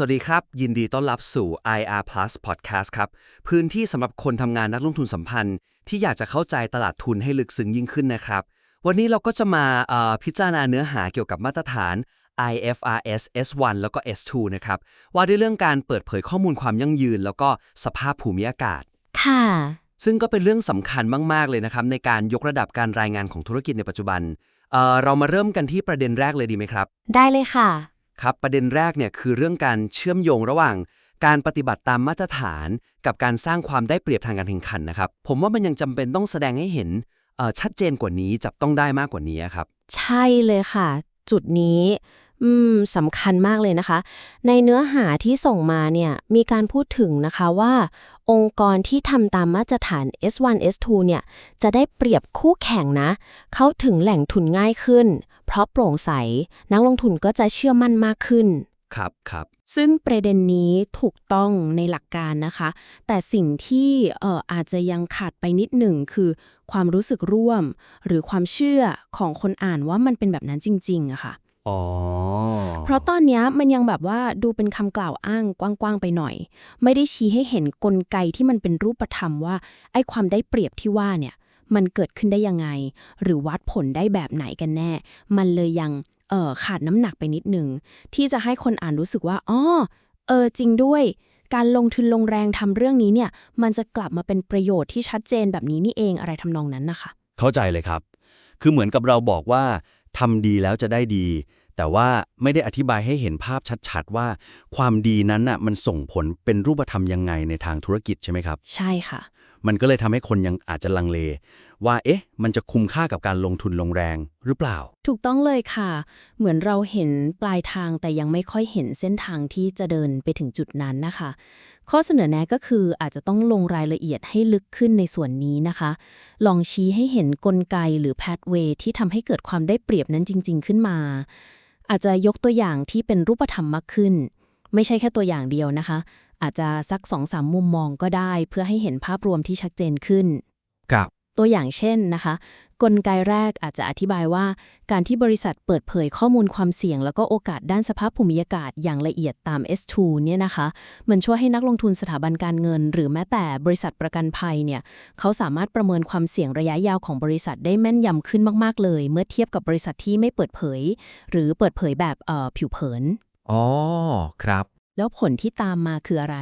สวัสดีครับ ยินดีต้อนรับสู่ IR Plus Podcast ครับ พื้นที่สำหรับคนทำงานนักลงทุนสัมพันธ์ ที่อยากจะเข้าใจตลาดทุนให้ลึกซึ้งยิ่งขึ้นนะครับ วันนี้เราก็จะมาเอ่อพิจารณาเนื้อหาเกี่ยวกับมาตรฐาน IFRS S1 แล้วก็ S2 นะครับ ว่าด้วยเรื่องการเปิดเผยข้อมูลความยั่งยืน แล้วก็สภาพภูมิอากาศ ค่ะ ซึ่งก็เป็นเรื่องสำคัญมาก ๆ เลยนะครับ ในการยกระดับการรายงานของธุรกิจในปัจจุบันเอ่อเรามาเริ่มกันที่ประเด็นแรกเลยดีไหมครับ ได้เลยค่ะ ครับประเด็นแรกเนี่ยคือเรื่องการเชื่อมโยงระหว่าง การปฏิบัติตามมาตรฐาน กับการสร้างความได้เปรียบทางการแข่งขันนะครับ ผมว่ามันยังจำเป็นต้องแสดงให้เห็นชัดเจนกว่านี้จับต้องได้มากกว่านี้ครับ ใช่เลยค่ะ จุดนี้อืมสำคัญมากเลยนะคะ ในเนื้อหาที่ส่งมาเนี่ยมีการพูดถึงนะคะว่า องค์กรที่ทำตามมาตรฐาน S1 S2 เนี่ยจะได้เปรียบคู่แข่งนะ เข้าถึงแหล่งทุนง่ายขึ้น เพราะโปร่งใส นักลงทุนก็จะเชื่อมั่นมากขึ้น ครับครับ ซึ่งประเด็นนี้ถูกต้องในหลักการนะคะ แต่สิ่งที่เอ่ออาจจะยังขาดไปนิดหนึ่งคือความรู้สึกร่วม หรือความเชื่อของคนอ่านว่ามันเป็นแบบนั้นจริงๆอะค่ะ อ๋อ เพราะตอนเนี้ยมันยังแบบว่าดูเป็นคำกล่าวอ้างกว้างๆไปหน่อย ไม่ได้ชี้ให้เห็นกลไกที่มันเป็นรูปธรรมว่าไอ้ความได้เปรียบที่ว่าเนี่ย มันเกิดขึ้นได้ยังไง หรือวัดผลได้แบบไหนกันแน่ มันเลยยังเออขาดน้ำหนักไปนิดหนึ่งที่จะให้คนอ่านรู้สึกว่าอ๋อเออจริงด้วยการลงทุนลงแรงทำเรื่องนี้เนี่ย มันจะกลับมาเป็นประโยชน์ที่ชัดเจนแบบนี้นี่เองอะไรทำนองนั้นนะคะ เข้าใจเลยครับ คือเหมือนกับเราบอกว่าทำดีแล้วจะได้ดี แต่ว่าไม่ได้อธิบายให้เห็นภาพชัดๆว่า ความดีนั้นน่ะมันส่งผลเป็นรูปธรรมยังไงในทางธุรกิจใช่ไหมครับ ใช่ค่ะมันก็เลยทำให้คนยังอาจจะลังเล ว่าเอ๊ะ มันจะคุ้มค่ากับการลงทุนลงแรงหรือเปล่า ถูกต้องเลยค่ะ เหมือนเราเห็นปลายทางแต่ยังไม่ค่อยเห็นเส้นทางที่จะเดินไปถึงจุดนั้นนะคะ ข้อเสนอแนะก็คืออาจจะต้องลงรายละเอียดให้ลึกขึ้นในส่วนนี้นะคะ ลองชี้ให้เห็นกลไกหรือ pathway ที่ทำให้เกิดความได้เปรียบนั้นจริง ๆ ขึ้นมา อาจจะยกตัวอย่างที่เป็นรูปธรรมมากขึ้น ไม่ใช่แค่ตัวอย่างเดียวนะคะ อาจจะสักสองสามมุมมองก็ได้ เพื่อให้เห็นภาพรวมที่ชัดเจนขึ้น ครับ ตัวอย่างเช่นนะคะ กลไกแรกอาจจะอธิบายว่า การที่บริษัทเปิดเผยข้อมูลความเสี่ยง แล้วก็โอกาสด้านสภาพภูมิอากาศอย่างละเอียดตาม S2 เนี่ยนะคะ มันช่วยให้นักลงทุนสถาบันการเงิน หรือแม้แต่บริษัทประกันภัยเนี่ยเขาสามารถประเมินความเสี่ยงระยะยาวของบริษัทได้แม่นยำขึ้นมากๆเลย เมื่อเทียบกับบริษัทที่ไม่เปิดเผย หรือเปิดเผยแบบเอ่อผิวเผินอ๋อครับ แล้วผลที่ตามมาคืออะไร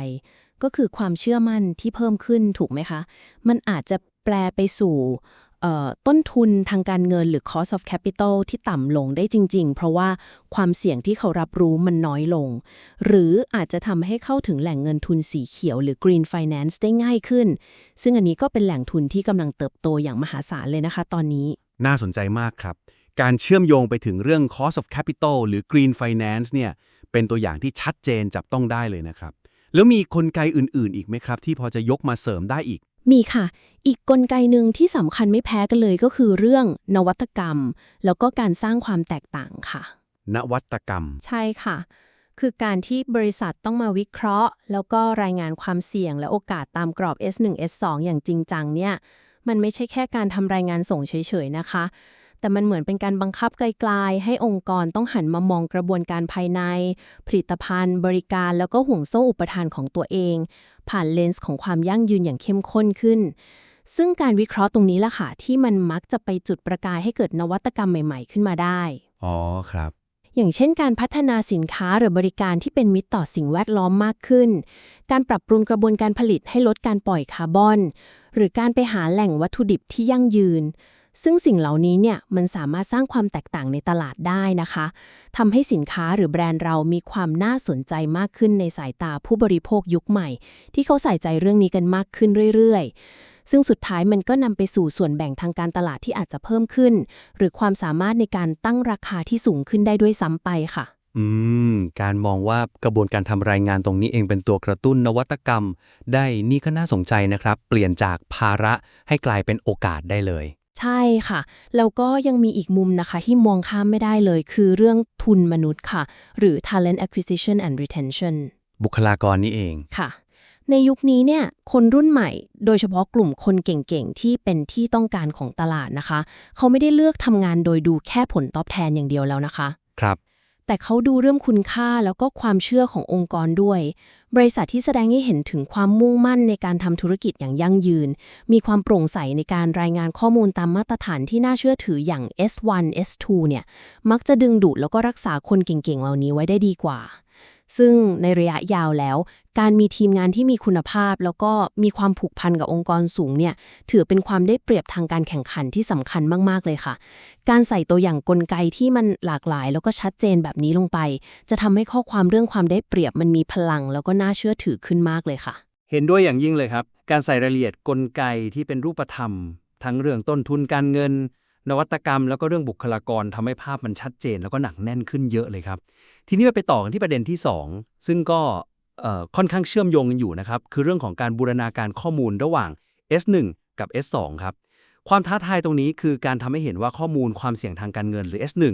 ก็คือความเชื่อมั่นที่เพิ่มขึ้นถูกไหมคะ มันอาจจะแปลไปสู่ต้นทุนทางการเงินหรือ cost of capital ที่ต่ำลงได้จริง ๆ เพราะว่าความเสี่ยงที่เขารับรู้มันน้อยลง หรืออาจจะทำให้เข้าถึงแหล่งเงินทุนสีเขียวหรือ green finance ได้ง่ายขึ้น ซึ่งอันนี้ก็เป็นแหล่งทุนที่กำลังเติบโตอย่างมหาศาลเลยนะคะ ตอนนี้ น่าสนใจมากครับ การเชื่อมโยงไปถึงเรื่อง cost of capital หรือ green finance เนี่ยเป็นตัวอย่างที่ชัดเจนจับต้องได้เลยนะครับ แล้วมีกลไกอื่นๆ อีกไหมครับ ที่พอจะยกมาเสริมได้อีก มีค่ะ อีกกลไกหนึ่งที่สำคัญไม่แพ้กันเลยก็คือเรื่องนวัตกรรม แล้วก็การสร้างความแตกต่างค่ะ นวัตกรรม ใช่ค่ะ คือการที่บริษัทต้องมาวิเคราะห์ แล้วก็รายงานความเสี่ยงและโอกาสตามกรอบ S1 S2 อย่างจริงจังเนี่ยมันไม่ใช่แค่การทำรายงานส่งเฉยๆนะคะ แต่มันเหมือนเป็นการบังคับไกลๆ ให้องค์กรต้องหันมามองกระบวนการภายใน ผลิตภัณฑ์ บริการแล้วก็ห่วงโซ่อุปทานของตัวเอง ผ่านเลนส์ของความยั่งยืนอย่างเข้มข้นขึ้น ซึ่งการวิเคราะห์ตรงนี้ล่ะค่ะที่มันมักจะไปจุดประกายให้เกิดนวัตกรรมใหม่ ๆ ขึ้นมาได้ อ๋อครับอย่างเช่นการพัฒนาสินค้าหรือบริการที่เป็นมิตรต่อสิ่งแวดล้อมมากขึ้น การปรับปรุงกระบวนการผลิตให้ลดการปล่อยคาร์บอน หรือการไปหาแหล่งวัตถุดิบที่ยั่งยืน ซึ่งสิ่งเหล่านี้เนี่ยมันสามารถสร้างความแตกต่างในตลาดได้นะคะทำให้สินค้าหรือแบรนด์เรามีความน่าสนใจมากขึ้นในสายตาผู้บริโภคยุคใหม่ ที่เขาใส่ใจเรื่องนี้กันมากขึ้นเรื่อยๆซึ่งสุดท้ายมันก็นำไปสู่ส่วนแบ่งทางการตลาดที่อาจจะเพิ่มขึ้น หรือความสามารถในการตั้งราคาที่สูงขึ้นได้ด้วยซ้ำไปค่ะ อืม การมองว่ากระบวนการทำรายงานตรงนี้เองเป็นตัวกระตุ้นนวัตกรรม ได้นี่ก็น่าสนใจนะครับ เปลี่ยนจากภาระให้กลายเป็นโอกาสได้เลย ใช่ค่ะ แล้วก็ยังมีอีกมุมนะคะ ที่มองข้ามไม่ได้เลย คือเรื่องทุนมนุษย์ค่ะ หรือ talent acquisition and retention บุคลากรนี่เองค่ะ ในยุคนี้เนี่ยคนรุ่นใหม่ โดยเฉพาะกลุ่มคนเก่งๆ ที่เป็นที่ต้องการของตลาดนะคะ เขาไม่ได้เลือกทำงานโดยดูแค่ผลตอบแทนอย่างเดียวแล้วนะคะ ครับ แต่เขาดูเรื่องคุณค่าแล้วก็ความเชื่อขององค์กรด้วย บริษัทที่แสดงให้เห็นถึงความมุ่งมั่นในการทำธุรกิจอย่างยั่งยืน มีความโปร่งใสในการรายงานข้อมูลตามมาตรฐานที่น่าเชื่อถืออย่าง S1 S2 เนี่ย มักจะดึงดูดแล้วก็รักษาคนเก่งๆ เหล่านี้ไว้ได้ดีกว่า ซึ่งในระยะยาวแล้ว การมีทีมงานที่มีคุณภาพ แล้วก็มีความผูกพันกับองค์กรสูงเนี่ยถือเป็นความได้เปรียบทางการแข่งขันที่สำคัญมาก ๆ เลยค่ะ การใส่ตัวอย่างกลไกที่มันหลากหลาย แล้วก็ชัดเจนแบบนี้ลงไป จะทำให้ข้อความเรื่องความได้เปรียบมันมีพลัง แล้วก็น่าเชื่อถือขึ้นมากเลยค่ะ เห็นด้วยอย่างยิ่งเลยครับ การใส่รายละเอียดกลไกที่เป็นรูปธรรม ทั้งเรื่องต้นทุนการเงิน นวัตกรรมแล้วก็เรื่องบุคลากรทำให้ภาพมันชัดเจน แล้วก็หนักแน่นขึ้นเยอะเลยครับ ทีนี้ไปต่อกันที่ประเด็นที่ 2 ซึ่งก็ค่อนข้างเชื่อมโยงกันอยู่นะครับ คือเรื่องของการบูรณาการข้อมูลระหว่าง S1 กับ S2 ครับ ความท้าทายตรงนี้คือการทำให้เห็นว่าข้อมูลความเสี่ยงทางการเงินหรือ S1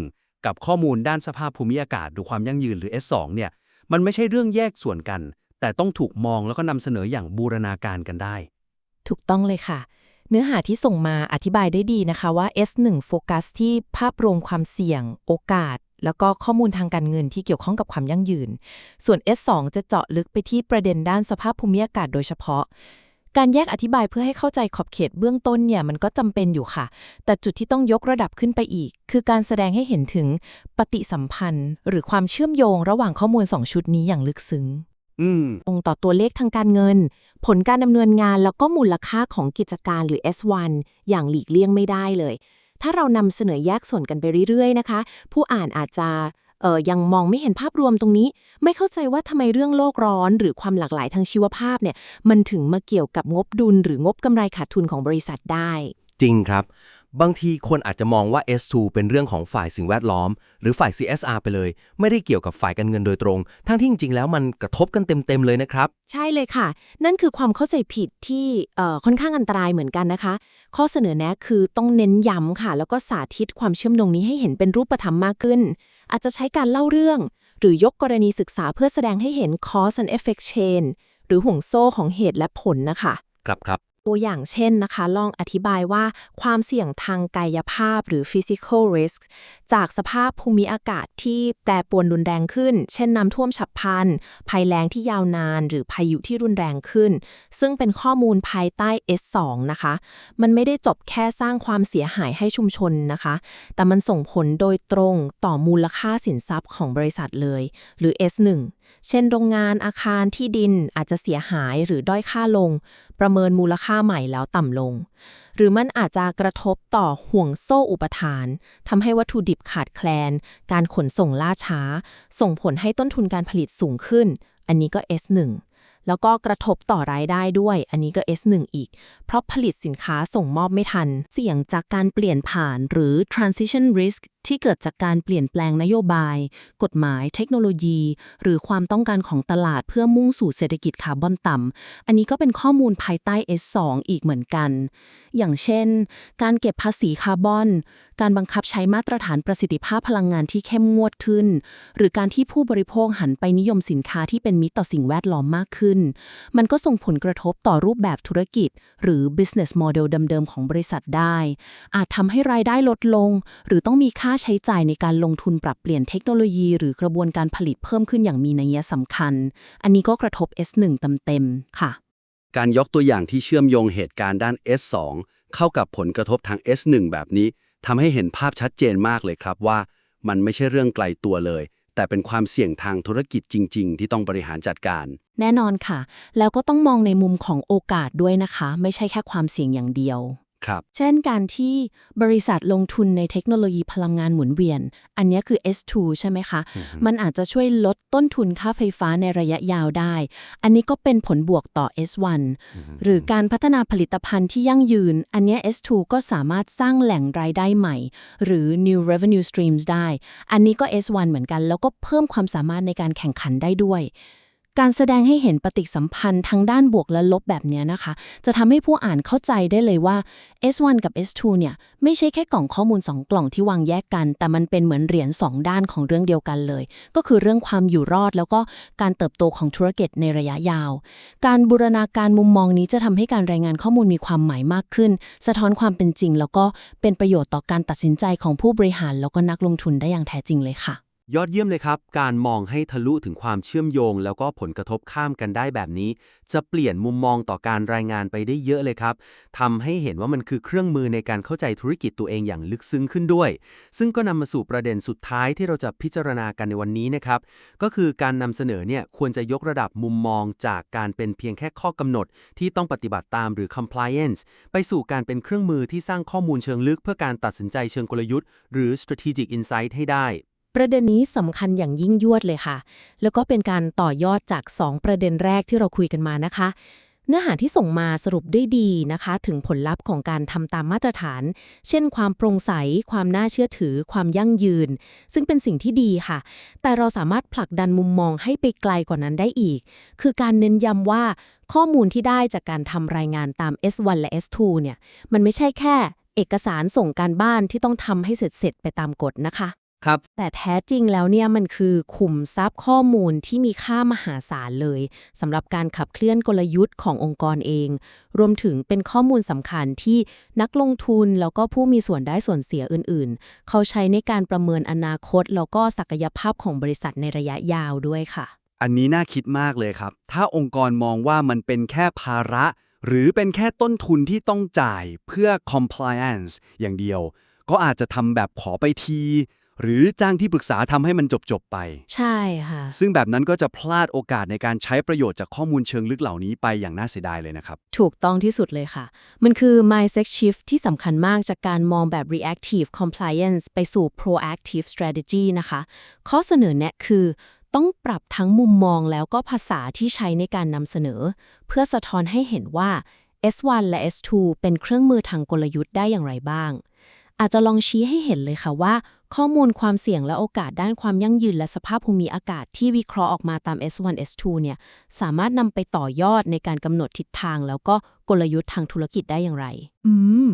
กับข้อมูลด้านสภาพภูมิอากาศหรือความยั่งยืนหรือ S2 เนี่ย มันไม่ใช่เรื่องแยกส่วนกัน แต่ต้องถูกมองแล้วก็นำเสนออย่างบูรณาการกันได้ ถูกต้องเลยค่ะ เนื้อหาที่ส่งมาอธิบายได้ดีนะคะว่า S1 โฟกัสที่ภาพรวมความเสี่ยง โอกาส แล้วก็ข้อมูลทางการเงินที่เกี่ยวข้องกับความยั่งยืน ส่วน S2 จะเจาะลึกไปที่ประเด็นด้านสภาพภูมิอากาศโดยเฉพาะ การแยกอธิบายเพื่อให้เข้าใจขอบเขตเบื้องต้นเนี่ยมันก็จำเป็นอยู่ค่ะ แต่จุดที่ต้องยกระดับขึ้นไปอีก คือการแสดงให้เห็นถึงปฏิสัมพันธ์ หรือความเชื่อมโยงระหว่างข้อมูลสองชุดนี้อย่างลึกซึ้ง อืมตรงต่อตัวเลขทางการเงิน ผลการดำเนินงานแล้วก็มูลค่าของกิจการหรือ S1 อย่างหลีกเลี่ยงไม่ได้เลย ถ้าเรานำเสนอแยกส่วนกันไปเรื่อยๆนะคะ ผู้อ่านอาจจะเอ่อยังมองไม่เห็นภาพรวมตรงนี้ ไม่เข้าใจว่าทำไมเรื่องโลกร้อน หรือความหลากหลายทางชีวภาพเนี่ยมันถึงมาเกี่ยวกับงบดุล หรืองบกำไรขาดทุนของบริษัทได้ จริงครับ บางทีคนอาจจะมองว่า S2 เป็นเรื่องของฝ่ายสิ่งแวดล้อม หรือฝ่าย CSR ไปเลย ไม่ได้เกี่ยวกับฝ่ายการเงินโดยตรง ทั้งที่จริงๆ แล้วมันกระทบกันเต็มๆเลยนะครับ ใช่เลยค่ะ นั่นคือความเข้าใจผิดที่เอ่อค่อนข้างอันตรายเหมือนกันนะคะ ข้อเสนอแนะคือต้องเน้นย้ำค่ะ แล้วก็สาธิตความเชื่อมโยงนี้ให้เห็นเป็นรูปธรรมมากขึ้น อาจจะใช้การเล่าเรื่อง หรือยกกรณีศึกษาเพื่อแสดงให้เห็น cause and effect chain หรือห่วงโซ่ของเหตุและผลนะคะ ครับครับ ตัวอย่างเช่นนะคะ ลองอธิบายว่าความเสี่ยงทางกายภาพหรือ physical risk จากสภาพภูมิอากาศที่แปรปรวนรุนแรงขึ้น เช่นน้ำท่วมฉับพลัน ภัยแล้งที่ยาวนาน หรือพายุที่รุนแรงขึ้น ซึ่งเป็นข้อมูลภายใต้ S2 นะคะ มันไม่ได้จบแค่สร้างความเสียหายให้ชุมชนนะคะ แต่มันส่งผลโดยตรงต่อมูลค่าสินทรัพย์ของบริษัทเลย หรือ S1 เช่น โรงงานอาคารที่ดินอาจจะเสียหายหรือด้อยค่าลงประเมินมูลค่าใหม่แล้วต่ำลง หรือมันอาจจะกระทบต่อห่วงโซ่อุปทานทำให้วัตถุดิบขาดแคลน การขนส่งล่าช้า ส่งผลให้ต้นทุนการผลิตสูงขึ้น อันนี้ก็ S1 แล้วก็กระทบต่อรายได้ด้วย อันนี้ก็ S1 อีก เพราะผลิตสินค้าส่งมอบไม่ทัน เสี่ยงจากการเปลี่ยนผ่านหรือ transition risk ที่เกิดจากการเปลี่ยนแปลงนโยบาย กฎหมาย เทคโนโลยี หรือความต้องการของตลาดเพื่อมุ่งสู่เศรษฐกิจคาร์บอนต่ำ อันนี้ก็เป็นข้อมูลภายใต้ S2 อีกเหมือนกัน อย่างเช่น การเก็บภาษีคาร์บอน การบังคับใช้มาตรฐานประสิทธิภาพพลังงานที่เข้มงวดขึ้น หรือการที่ผู้บริโภคหันไปนิยมสินค้าที่เป็นมิตรต่อสิ่งแวดล้อมมากขึ้น มันก็ส่งผลกระทบต่อรูปแบบธุรกิจ หรือ business model เดิมๆ ของบริษัทได้ อาจทำให้รายได้ลดลง หรือต้องมีค่าใช้จ่ายในการลงทุนปรับเปลี่ยนเทคโนโลยี หรือกระบวนการผลิตเพิ่มขึ้นอย่างมีนัยสำคัญ อันนี้ก็กระทบ S1 เต็มๆค่ะ การยกตัวอย่างที่เชื่อมโยงเหตุการณ์ด้าน S2 เข้ากับผลกระทบทาง S1 แบบนี้ทำให้เห็นภาพชัดเจนมากเลยครับว่า มันไม่ใช่เรื่องไกลตัวเลย แต่เป็นความเสี่ยงทางธุรกิจจริง ๆ ที่ต้องบริหารจัดการ แน่นอนค่ะ แล้วก็ต้องมองในมุมของโอกาสด้วยนะคะ ไม่ใช่แค่ความเสี่ยงอย่างเดียว ครับ เช่นการที่บริษัทลงทุนในเทคโนโลยีพลังงานหมุนเวียน อันเนี้ยคือ S2 ใช่ไหมคะ มันอาจจะช่วยลดต้นทุนค่าไฟฟ้าในระยะยาวได้ อันนี้ก็เป็นผลบวกต่อ S1 หรือการพัฒนาผลิตภัณฑ์ที่ยั่งยืน อันเนี้ย S2 ก็สามารถสร้างแหล่งรายได้ใหม่ หรือ new revenue streams ได้ อันนี้ก็ S1 เหมือนกัน แล้วก็เพิ่มความสามารถในการแข่งขันได้ด้วย การแสดงให้เห็นปฏิสัมพันธ์ทั้งด้านบวกและลบแบบนี้นะคะ จะทำให้ผู้อ่านเข้าใจได้เลยว่า S1 กับ S2 เนี่ยไม่ใช่แค่กล่องข้อมูล 2 กล่องที่วางแยกกัน แต่มันเป็นเหมือนเหรียญ2ด้านของเรื่องเดียวกันเลย ก็คือเรื่องความอยู่รอด แล้วก็การเติบโตของธุรกิจในระยะยาว การบูรณาการมุมมองนี้จะทำให้การรายงานข้อมูลมีความหมายมากขึ้น สะท้อนความเป็นจริง แล้วก็เป็นประโยชน์ต่อการตัดสินใจของผู้บริหาร แล้วก็นักลงทุนได้อย่างแท้จริงเลยค่ะ ยอดเยี่ยมเลยครับ การมองให้ทะลุถึงความเชื่อมโยง แล้วก็ผลกระทบข้ามกันได้แบบนี้ จะเปลี่ยนมุมมองต่อการรายงานไปได้เยอะเลยครับทำให้เห็นว่ามันคือเครื่องมือในการเข้าใจธุรกิจตัวเองอย่างลึกซึ้งขึ้นด้วย ซึ่งก็นำมาสู่ประเด็นสุดท้ายที่เราจะพิจารณากันในวันนี้นะครับ ก็คือการนำเสนอเนี่ยควรจะยกระดับมุมมองจากการเป็นเพียงแค่ข้อกำหนด ที่ต้องปฏิบัติตามหรือ compliance ไปสู่การเป็นเครื่องมือที่สร้างข้อมูลเชิงลึก เพื่อการตัดสินใจเชิงกลยุทธ์ หรือ strategic insight ให้ได้ ประเด็นนี้สำคัญอย่างยิ่งยวดเลยค่ะ แล้วก็เป็นการต่อยอดจาก 2 ประเด็นแรกที่เราคุยกันมานะคะ เนื้อหาที่ส่งมาสรุปได้ดีนะคะ ถึงผลลัพธ์ของการทำตามมาตรฐาน เช่น ความโปร่งใส ความน่าเชื่อถือ ความยั่งยืน ซึ่งเป็นสิ่งที่ดีค่ะ แต่เราสามารถผลักดันมุมมองให้ไปไกลกว่านั้นได้อีก คือการเน้นย้ำว่าข้อมูลที่ได้จากการทำรายงานตาม S1 และ S2 เนี่ย มันไม่ใช่แค่ เอกสารส่งการบ้านที่ต้องทำให้เสร็จๆไปตามกฎนะคะ ครับ แต่แท้จริงแล้วเนี่ยมันคือขุมทรัพย์ข้อมูลที่มีค่ามหาศาลเลยสำหรับการขับเคลื่อนกลยุทธ์ขององค์กรเอง รวมถึงเป็นข้อมูลสำคัญที่นักลงทุนแล้วก็ผู้มีส่วนได้ส่วนเสียอื่นๆ เขาใช้ในการประเมินอนาคต แล้วก็ศักยภาพของบริษัทในระยะยาวด้วยค่ะ อันนี้น่าคิดมากเลยครับ ถ้าองค์กรมองว่ามันเป็นแค่ภาระ หรือเป็นแค่ต้นทุนที่ต้องจ่ายเพื่อ compliance อย่างเดียว ก็อาจจะทำแบบขอไปที หรือจ้างที่ปรึกษาทำให้มันจบๆไป ใช่ค่ะ ซึ่งแบบนั้นก็จะพลาดโอกาสในการใช้ประโยชน์จากข้อมูลเชิงลึกเหล่านี้ไปอย่างน่าเสียดายเลยนะครับ ถูกต้องที่สุดเลยค่ะ มันคือ mindset shift ที่สำคัญมากจากการมองแบบ reactive compliance ไปสู่ proactive strategy นะคะ ข้อเสนอแนะคือ ต้องปรับทั้งมุมมองแล้วก็ภาษาที่ใช้ในการนำเสนอ เพื่อสะท้อนให้เห็นว่า S1 และ S2 เป็นเครื่องมือทางกลยุทธ์ได้อย่างไรบ้าง อาจจะลองชี้ให้เห็นเลยค่ะว่า ข้อมูลความเสี่ยงและโอกาสด้านความยั่งยืนและสภาพภูมิอากาศที่วิเคราะห์ออกมาตาม S1 S2 เนี่ยสามารถนำไปต่อยอดในการกำหนดทิศทาง แล้วก็กลยุทธ์ทางธุรกิจได้อย่างไร อืม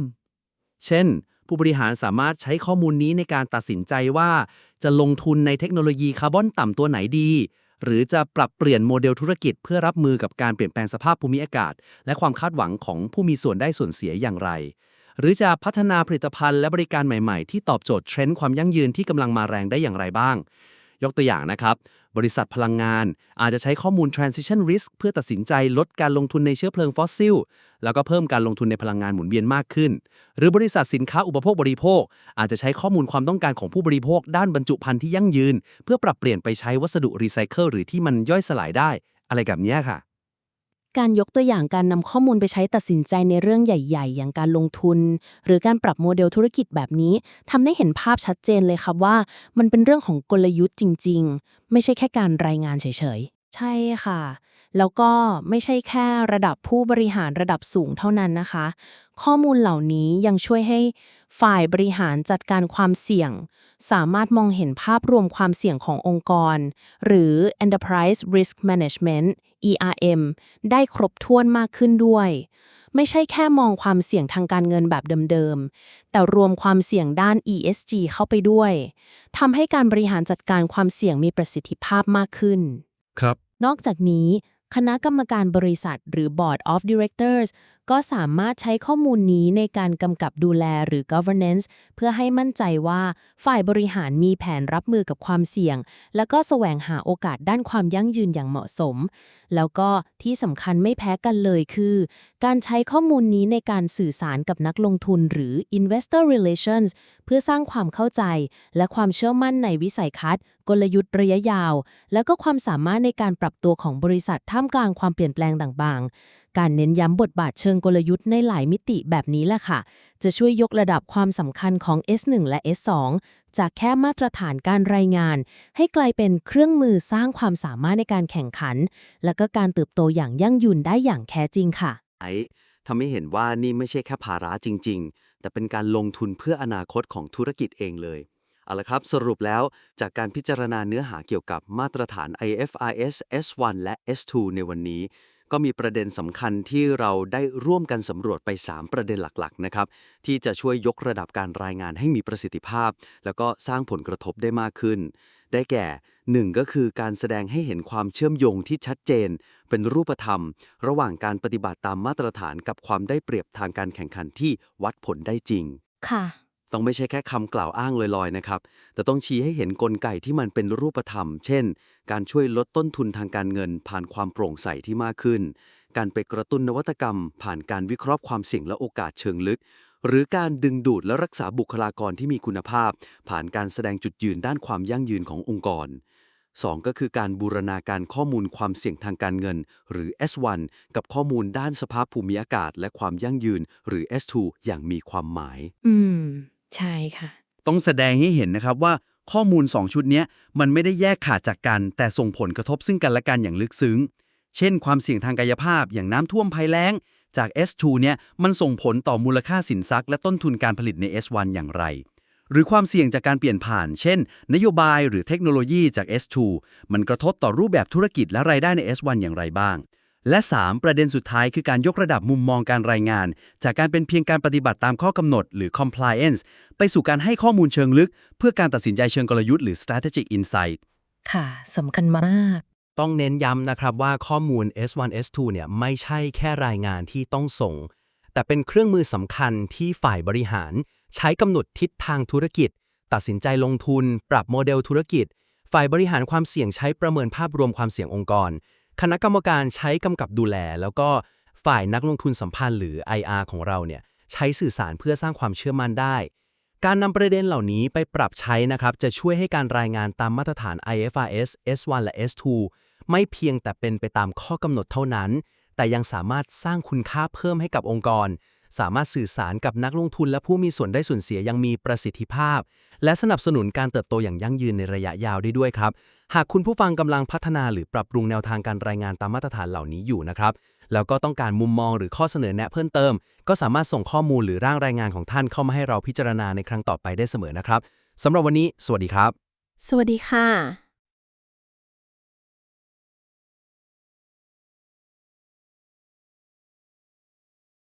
เช่น ผู้บริหารสามารถใช้ข้อมูลนี้ในการตัดสินใจว่า จะลงทุนในเทคโนโลยีคาร์บอนต่ำตัวไหนดี หรือจะปรับเปลี่ยนโมเดลธุรกิจ เพื่อรับมือกับการเปลี่ยนแปลงสภาพภูมิอากาศ และความคาดหวังของผู้มีส่วนได้ส่วนเสียอย่างไร หรือจะพัฒนาผลิตภัณฑ์และบริการใหม่ๆ ที่ตอบโจทย์เทรนด์ความยั่งยืนที่กำลังมาแรงได้อย่างไรบ้าง ยกตัวอย่างนะครับ บริษัทพลังงาน อาจจะใช้ข้อมูล transition risk เพื่อตัดสินใจลดการลงทุนในเชื้อเพลิงฟอสซิล แล้วก็เพิ่มการลงทุนในพลังงานหมุนเวียนมากขึ้น หรือบริษัทสินค้าอุปโภคบริโภค อาจจะใช้ข้อมูลความต้องการของผู้บริโภค ด้านบรรจุภัณฑ์ที่ยั่งยืน เพื่อปรับเปลี่ยนไปใช้วัสดุรีไซเคิลหรือที่มันย่อยสลายได้ อะไรแบบเนี้ยค่ะ การยกตัวอย่างการนำข้อมูลไปใช้ตัดสินใจในเรื่องใหญ่ ๆ อย่างการลงทุน หรือการปรับโมเดลธุรกิจแบบนี้ทำให้เห็นภาพชัดเจนเลยครับว่า มันเป็นเรื่องของกลยุทธ์จริง ๆ ไม่ใช่แค่การรายงานเฉยๆ ใช่ค่ะ แล้วก็ไม่ใช่แค่ระดับผู้บริหารระดับสูงเท่านั้นนะคะ ข้อมูลเหล่านี้ยังช่วยให้ฝ่ายบริหารจัดการความเสี่ยง สามารถมองเห็นภาพรวมความเสี่ยงขององค์กร หรือ Enterprise Risk Management ERM ได้ครบถ้วนมากขึ้นด้วย ไม่ใช่แค่มองความเสี่ยงทางการเงินแบบเดิมๆ แต่รวมความเสี่ยงด้าน ESG เข้าไปด้วยทำให้การบริหารจัดการความเสี่ยงมีประสิทธิภาพมากขึ้น ครับ นอกจากนี้ คณะกรรมการบริษัทหรือ Board of Directors ก็สามารถใช้ข้อมูลนี้ในการกำกับดูแลหรือ governance เพื่อให้มั่นใจว่าฝ่ายบริหารมีแผนรับมือกับความเสี่ยง แล้วก็แสวงหาโอกาสด้านความยั่งยืนอย่างเหมาะสม แล้วก็ที่สำคัญไม่แพ้กันเลยคือ การใช้ข้อมูลนี้ในการสื่อสารกับนักลงทุนหรือ investor relations เพื่อสร้างความเข้าใจ และความเชื่อมั่นในวิสัยทัศน์กลยุทธ์ระยะยาว แล้วก็ความสามารถในการปรับตัวของบริษัทท่ามกลางความเปลี่ยนแปลงต่างๆการเน้นย้ำบทบาทเชิงกลยุทธ์ในหลายมิติแบบนี้แหละค่ะ จะช่วยยกระดับความสำคัญของ S1 และ S2 จากแค่มาตรฐานการรายงาน ให้กลายเป็นเครื่องมือสร้างความสามารถในการแข่งขัน และก็การเติบโตอย่างยั่งยืนได้อย่างแท้จริงค่ะไอ้ทำให้เห็นว่านี่ไม่ใช่แค่ภาระจริง ๆ แต่เป็นการลงทุนเพื่ออนาคตของธุรกิจเองเลยเอาละครับ สรุปแล้วจากการพิจารณาเนื้อหาเกี่ยวกับมาตรฐาน IFRS S1 และ S2 ในวันนี้ ก็มีประเด็นสำคัญที่เราได้ร่วมกันสำรวจไป 3 ประเด็นหลักๆนะครับที่จะช่วยยกระดับการรายงานให้มีประสิทธิภาพ แล้วก็สร้างผลกระทบได้มากขึ้น ได้แก่ 1 ก็คือการแสดงให้เห็นความเชื่อมโยงที่ชัดเจน เป็นรูปธรรม ระหว่างการปฏิบัติตามมาตรฐานกับความได้เปรียบทางการแข่งขันที่วัดผลได้จริง ค่ะ ต้องไม่ใช่แค่คำกล่าวอ้างลอยๆนะครับ แต่ต้องชี้ให้เห็นกลไกที่มันเป็นรูปธรรม เช่น การช่วยลดต้นทุนทางการเงิน ผ่านความโปร่งใสที่มากขึ้น การไปกระตุ้นนวัตกรรม ผ่านการวิเคราะห์ความเสี่ยงและโอกาสเชิงลึก หรือการดึงดูดและรักษาบุคลากรที่มีคุณภาพ ผ่านการแสดงจุดยืนด้านความยั่งยืนขององค์กร 2 ก็คือการบูรณาการข้อมูลความเสี่ยงทางการเงิน หรือ S1 กับข้อมูลด้านสภาพภูมิอากาศ และความยั่งยืน หรือ S2 อย่างมีความหมาย อืม ใช่ค่ะ ต้องแสดงให้เห็นนะครับว่าข้อมูล 2 ชุดนี้มันไม่ได้แยกขาดจากกัน แต่ส่งผลกระทบซึ่งกันและกันอย่างลึกซึ้ง เช่น ความเสี่ยงทางกายภาพอย่างน้ำท่วมภัยแล้ง จาก S2 เนี่ยมันส่งผลต่อมูลค่าสินทรัพย์และต้นทุนการผลิตใน S1 อย่างไร หรือความเสี่ยงจากการเปลี่ยนผ่าน เช่น นโยบายหรือเทคโนโลยีจาก S2 มันกระทบต่อรูปแบบธุรกิจและรายได้ใน S1 อย่างไรบ้าง และ 3 ประเด็นสุดท้ายคือการยกระดับมุมมองการรายงาน จากการเป็นเพียงการปฏิบัติตามข้อกำหนด หรือ compliance ไปสู่การให้ข้อมูลเชิงลึก เพื่อการตัดสินใจเชิงกลยุทธ์หรือ strategic insight ค่ะสำคัญมาก ต้องเน้นย้ำนะครับว่าข้อมูล S1 S2 เนี่ยไม่ใช่แค่รายงานที่ต้องส่ง แต่เป็นเครื่องมือสำคัญที่ฝ่ายบริหาร ใช้กำหนดทิศทางธุรกิจ ตัดสินใจลงทุน ปรับโมเดลธุรกิจ ฝ่ายบริหารความเสี่ยงใช้ประเมินภาพรวมความเสี่ยงองค์กร คณะกรรมการใช้กำกับดูแล แล้วก็ฝ่ายนักลงทุนสัมพันธ์หรือ IR ของเราเนี่ยใช้สื่อสารเพื่อสร้างความเชื่อมั่นได้ การนำประเด็นเหล่านี้ไปปรับใช้นะครับ จะช่วยให้การรายงานตามมาตรฐาน IFRS S1 และ S2 ไม่เพียงแต่เป็นไปตามข้อกำหนดเท่านั้น แต่ยังสามารถสร้างคุณค่าเพิ่มให้กับองค์กร สามารถสื่อสารกับนักลงทุนและผู้มีส่วนได้ส่วนเสียยังมีประสิทธิภาพ และสนับสนุนการเติบโตอย่างยั่งยืนในระยะยาวได้ด้วยครับ หากคุณผู้ฟังกำลังพัฒนาหรือปรับปรุงแนวทางการรายงานตามมาตรฐานเหล่านี้อยู่นะครับ แล้วก็ต้องการมุมมองหรือข้อเสนอแนะเพิ่มเติม ก็สามารถส่งข้อมูลหรือร่างรายงานของท่านเข้ามาให้เราพิจารณาในครั้งต่อไปได้เสมอนะครับสำหรับวันนี้ สวัสดีครับ สวัสดีค่ะ